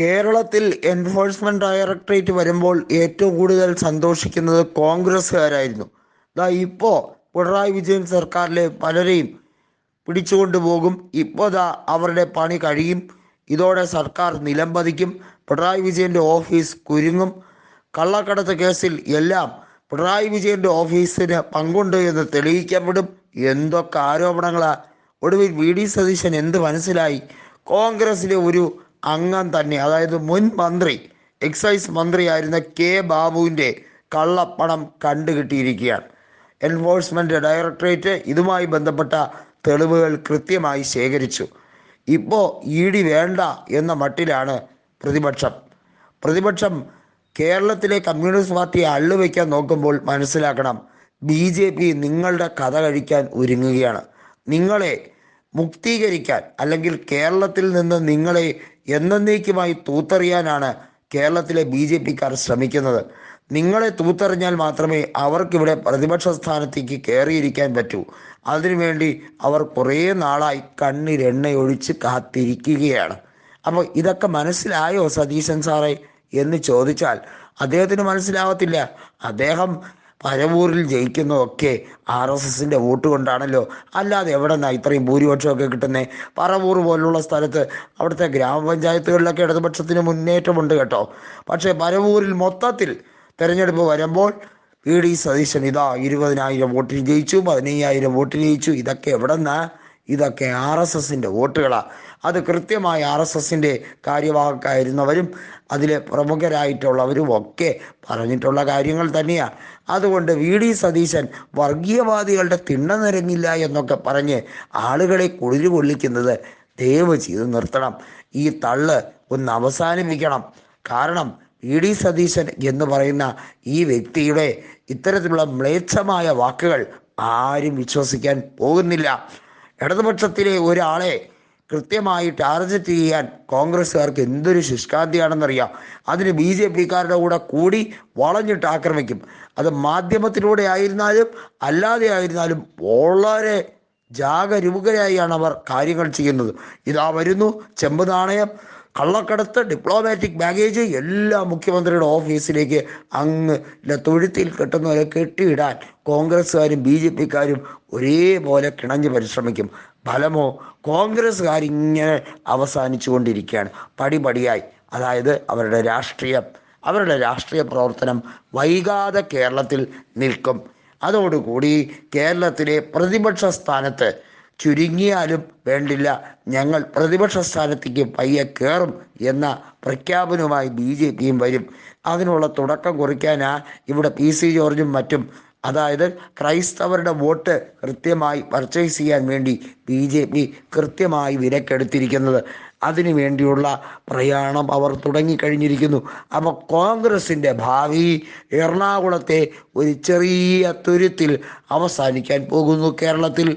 കേരളത്തിൽ enforcement directorate വരുമ്പോൾ ഏറ്റവും കൂടുതൽ സന്തോഷിക്കുന്നത് കോൺഗ്രസ്സുകാരായിരുന്നു. ദാ ഇപ്പോൾ പിണറായി വിജയൻ സർക്കാരിലെ പലരെയും പിടിച്ചുകൊണ്ടു പോകും. ഇപ്പോൾ ദാ അവരുടെ പണി കഴിയും. ഇതോടെ സർക്കാർ നിലംപതിക്കും പിണറായി വിജയന്റെ ഓഫീസ് കുരുങ്ങും. കള്ളക്കടത്ത് കേസിൽ എല്ലാം പിണറായി വിജയന്റെ ഓഫീസിന് പങ്കുണ്ട് എന്ന് തെളിയിക്കപ്പെടും. എന്തൊക്കെ ആരോപണങ്ങളാ. ഒടുവിൽ വി. ഡി. സതീശൻ എന്ത് മനസ്സിലായി? കോൺഗ്രസ്സിലെ ഒരു അംഗം തന്നെ. അതായത് മുൻ മന്ത്രി എക്സൈസ് മന്ത്രിയായിരുന്ന കെ ബാബുവിന്റെ കള്ളപ്പണം കണ്ടുകിട്ടിയിരിക്കുകയാണ്. എൻഫോഴ്സ്മെന്റ് ഡയറക്ടറേറ്റ് ഇതുമായി ബന്ധപ്പെട്ട തെളിവുകൾ കൃത്യമായി ശേഖരിച്ചു. ഇപ്പോൾ ഇ ഡി വേണ്ട എന്ന മട്ടിലാണ് പ്രതിപക്ഷം. പ്രതിപക്ഷം കേരളത്തിലെ കമ്മ്യൂണിസ്റ്റ് പാർട്ടിയെ അള്ളുവെക്കാൻ നോക്കുമ്പോൾ മനസ്സിലാക്കണം ബി ജെ പി നിങ്ങളുടെ കഥ കഴിക്കാൻ ഒരുങ്ങുകയാണ്. നിങ്ങളെ മുക്തീകരിക്കാൻ അല്ലെങ്കിൽ കേരളത്തിൽ നിന്ന് നിങ്ങളെ എന്നേക്കുമായി തൂത്തെറിയാനാണ് കേരളത്തിലെ ബി ജെ പിക്കാർ ശ്രമിക്കുന്നത്. നിങ്ങളെ തൂത്തെറിഞ്ഞാൽ മാത്രമേ അവർക്കിവിടെ പ്രതിപക്ഷ സ്ഥാനത്തേക്ക് കയറിയിരിക്കാൻ പറ്റൂ. അതിനുവേണ്ടി അവർ കുറേ നാളായി കണ്ണിരെണ്ണയൊഴിച്ച് കാത്തിരിക്കുകയാണ്. അപ്പോൾ ഇതൊക്കെ മനസ്സിലായോ സതീശൻ സാറേ എന്ന് ചോദിച്ചാൽ അദ്ദേഹത്തിന് മനസ്സിലാവത്തില്ല. അദ്ദേഹം പരവൂരിൽ ജയിക്കുന്നതൊക്കെ ആർ എസ് എസിന്റെ വോട്ട് കൊണ്ടാണല്ലോ. അല്ലാതെ എവിടെ നിന്നാണ് ഇത്രയും ഭൂരിപക്ഷമൊക്കെ കിട്ടുന്നത് പറവൂർ പോലുള്ള സ്ഥലത്ത് അവിടുത്തെ ഗ്രാമപഞ്ചായത്തുകളിലൊക്കെ ഇടതുപക്ഷത്തിന് മുന്നേറ്റമുണ്ട് കേട്ടോ. പക്ഷേ പരവൂരിൽ മൊത്തത്തിൽ തിരഞ്ഞെടുപ്പ് വരുമ്പോൾ പി ഡി സതീശൻ ഇതാ ഇരുപതിനായിരം വോട്ടിന് ജയിച്ചു പതിനയ്യായിരം വോട്ടിന് ജയിച്ചു. ഇതൊക്കെ എവിടെ നിന്നാ ഇതൊക്കെ ആർ എസ് എസിന്റെ വോട്ടുകളാണ് അത് കൃത്യമായി ആർ എസ് എസിന്റെ കാര്യവാഹക്കായിരുന്നവരും അതിലെ പ്രമുഖരായിട്ടുള്ളവരും ഒക്കെ പറഞ്ഞിട്ടുള്ള കാര്യങ്ങൾ തന്നെയാണ് അതുകൊണ്ട് വി ഡി സതീശൻ വർഗീയവാദികളുടെ തിണ്ണ നിരങ്ങില്ല എന്നൊക്കെ പറഞ്ഞ് ആളുകളെ കുളിരു കൊള്ളിക്കുന്നത് ദയവ് ചെയ്ത് നിർത്തണം. ഈ തള്ള് ഒന്ന് അവസാനിപ്പിക്കണം. കാരണം വി ഡി സതീശൻ എന്ന് പറയുന്ന ഈ വ്യക്തിയുടെ ഇത്തരത്തിലുള്ള മ്ലേച്ഛമായ വാക്കുകൾ ആരും വിശ്വസിക്കാൻ പോകുന്നില്ല. ഇടതുപക്ഷത്തിലെ ഒരാളെ കൃത്യമായി ടാർഗറ്റ് ചെയ്യാൻ കോൺഗ്രസ്സുകാർക്ക് എന്തൊരു ശുഷ്കാന്തിയാണെന്നറിയാം. അതിന് ബി ജെ പിക്കാരുടെ കൂടെ കൂടി വളഞ്ഞിട്ട് ആക്രമിക്കും. അത് മാധ്യമത്തിലൂടെ ആയിരുന്നാലും അല്ലാതെ ആയിരുന്നാലും വളരെ ജാഗരൂകരായാണ് അവർ കാര്യങ്ങൾ ചെയ്യുന്നത്. ഇതാ വരുന്നു ചെമ്പ് നാണയം. കള്ളക്കടത്ത് ഡിപ്ലോമാറ്റിക് ബാഗേജ് എല്ലാ മുഖ്യമന്ത്രിയുടെ ഓഫീസിലേക്ക് അങ്ങ് തൊഴുത്തിൽ കെട്ടുന്നവരെ കെട്ടിയിടാൻ കോൺഗ്രസ്സുകാരും ബി ജെ പിക്കാരും ഒരേപോലെ കിണഞ്ഞ് പരിശ്രമിക്കും. ഫലമോ കോൺഗ്രസ്സുകാരിങ്ങനെ അവസാനിച്ചു കൊണ്ടിരിക്കുകയാണ് പടിപടിയായി. അതായത് അവരുടെ രാഷ്ട്രീയം അവരുടെ രാഷ്ട്രീയ പ്രവർത്തനം വൈകാതെ കേരളത്തിൽ നിൽക്കും. അതോടുകൂടി കേരളത്തിലെ പ്രതിപക്ഷ സ്ഥാനത്ത് ചുരുങ്ങിയാലും വേണ്ടില്ല. ഞങ്ങൾ പ്രതിപക്ഷ സ്ഥാനത്തേക്ക് പയ്യെ കയറും എന്ന പ്രഖ്യാപനവുമായി ബി ജെ പിയും വരും. അതിനുള്ള തുടക്കം കുറിക്കാനാ ഇവിടെ പി സി ജോർജും മറ്റും. അതായത് ക്രൈസ്തവരുടെ വോട്ട് കൃത്യമായി പർച്ചേസ് ചെയ്യാൻ വേണ്ടി ബി ജെ പി കൃത്യമായി വിലക്കെടുത്തിരിക്കുന്നത്. അതിനു വേണ്ടിയുള്ള പ്രയാണം അവർ തുടങ്ങിക്കഴിഞ്ഞിരിക്കുന്നു. അപ്പോൾ കോൺഗ്രസിന്റെ ഭാവി എറണാകുളത്തെ ഒരു ചെറിയ തുരുത്തിൽ അവസാനിക്കാൻ പോകുന്നു കേരളത്തിൽ.